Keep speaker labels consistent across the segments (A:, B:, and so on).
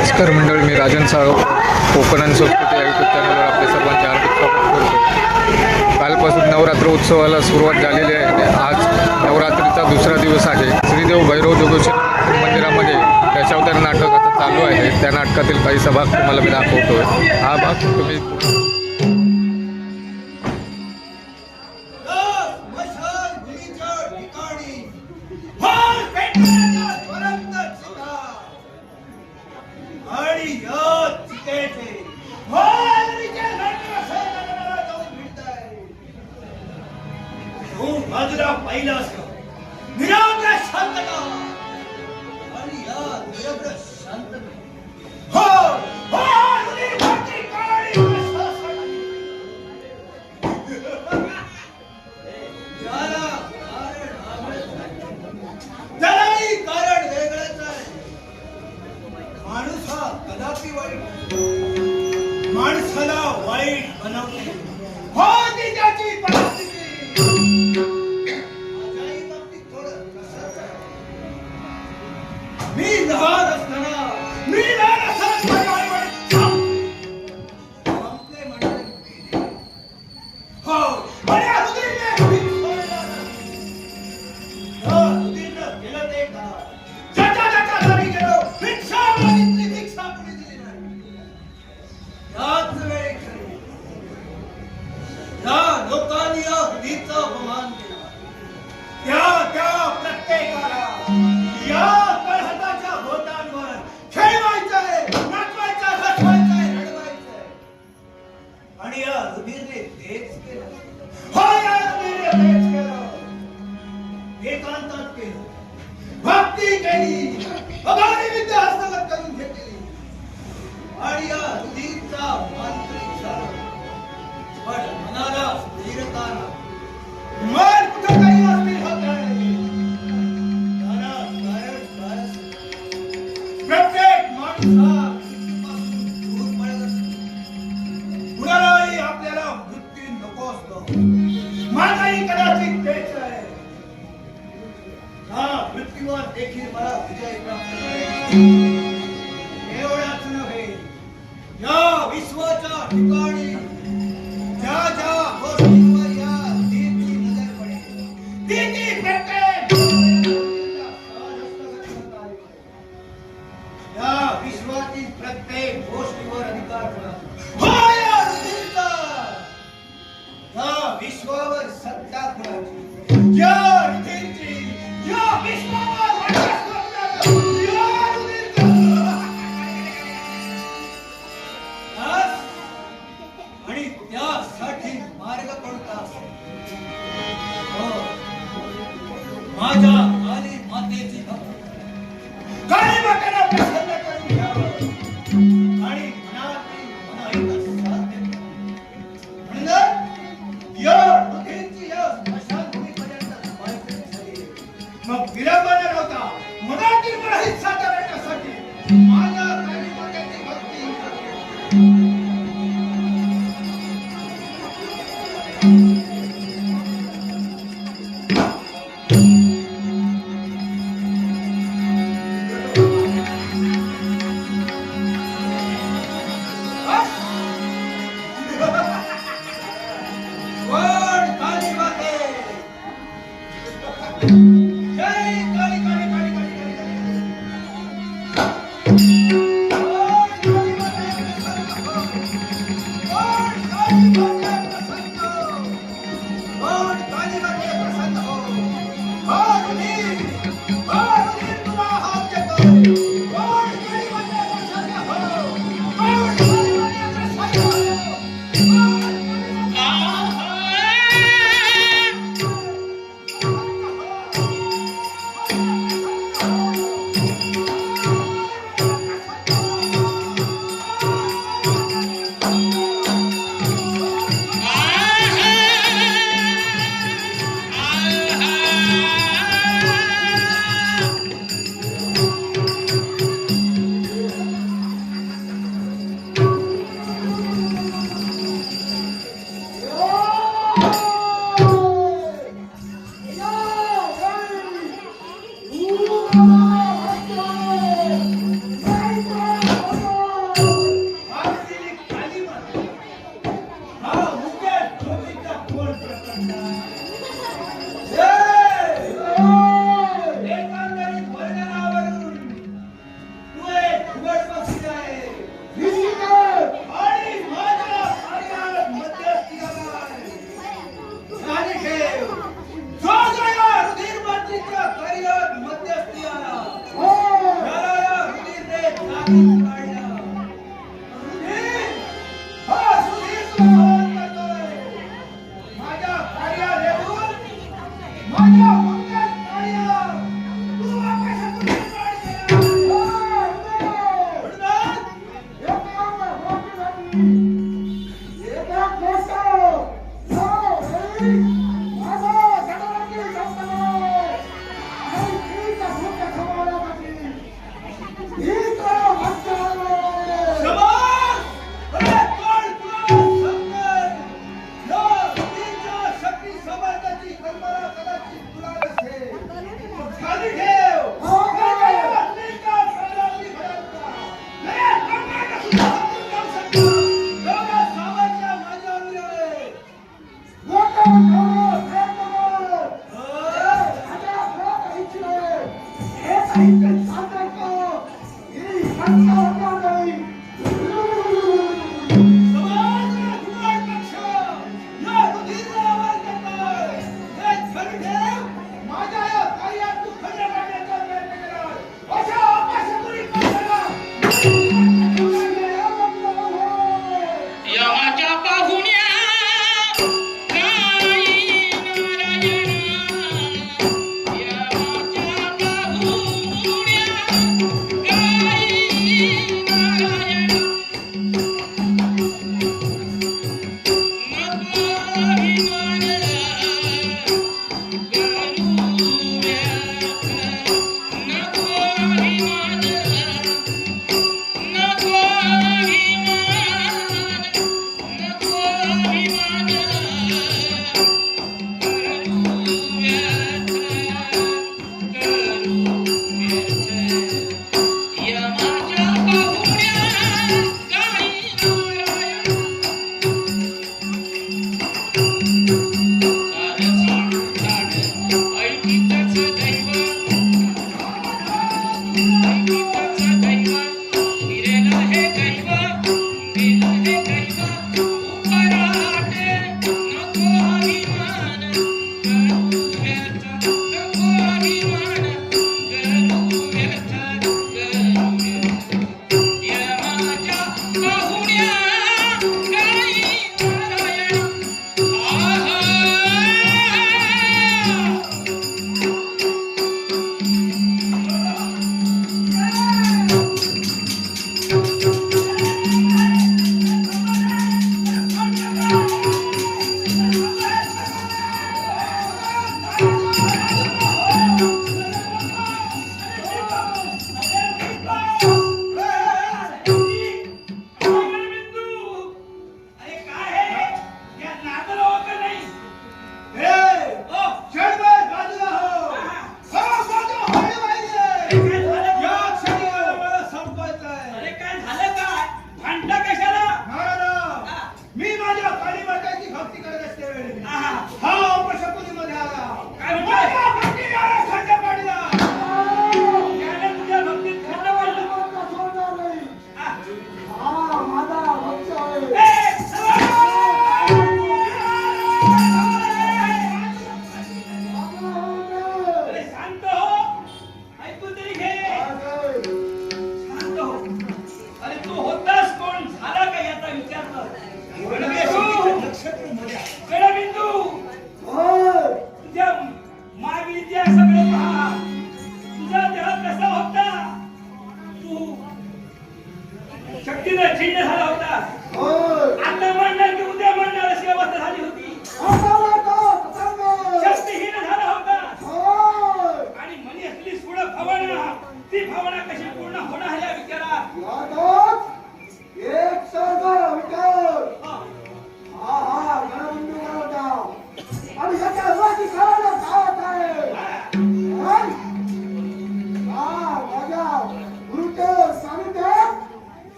A: नमस्कार मंडळी मी राजन साळव कोकण आणि संस्कृती यूट्यूब चॅनलवर आपल्या सर्वांचे हार्दिक स्वागत करतो. कालपासून नवरात्र उत्सवाला सुरुवात झालेली आहे आज नवरात्रीचा दुसरा दिवस आहे. श्रीदेव भैरव जोगेश्वर मंदिरामध्ये दशावतार नाटक आता चालू आहे. त्या नाटकातील काही सभाग तुम्हाला मी दाखवतो हा भाग तुम्ही
B: पाहिलं असत निरवग्र शांतता. आणि या हो, हो त्यालाही कारण वेगळंच आहे. कदापि वाईट माणसाला वाईट बनवते हो ती त्याची परिस्थिती. विश्वातील प्रत्येक गोष्टीवर अधिकार होय विश्वावर Thank you. முடியாது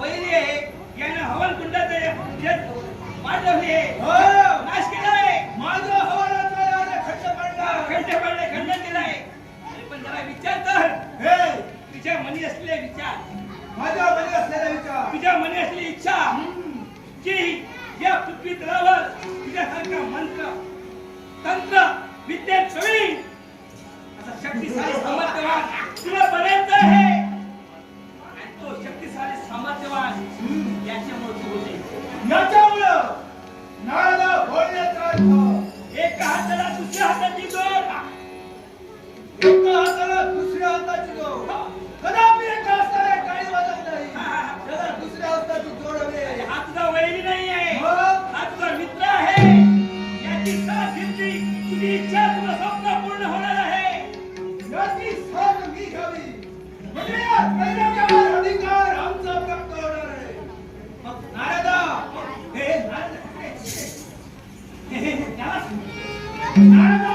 B: वैरी आहे
C: यांना हवन कुंडाचे मांडवले.
B: हो.
C: नाश केलाय.
B: माझं पडला.
C: पण जरा विचार
B: हे.
C: मनी असलेले विचार.
B: माझ्या मनी विचार.
C: मनी असलेली इच्छा. की या पृथ्वी तळावर मंत्र तंत्र विद्या चवी शक्तिशाली समर्थवान तुला आहे.
B: Надо!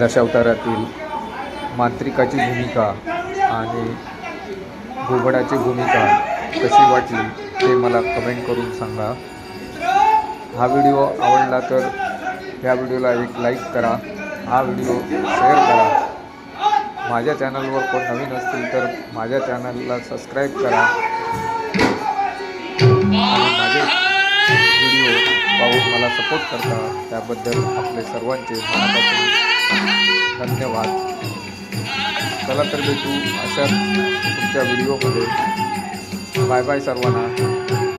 B: दशावतारातील मांत्रिकाची भूमिका आणि घुबडाची भूमिका कशी वाटली ते मला कमेंट करून सांगा. हा व्हिडिओ आवडला तर ह्या व्हिडिओला एक लाईक करा. हा व्हिडिओ शेअर करा. माझ्या चॅनलवर कोण नवीन असतील तर माझ्या चॅनलला सबस्क्राईब करा. आणि माझे व्हिडिओ पाहून मला सपोर्ट करता. त्याबद्दल आपले सर्वांचे मनापासून धन्यवाद. चला तर भेटू अशाच तुमच्या व्हिडिओमध्ये बाय बाय सर्वांना.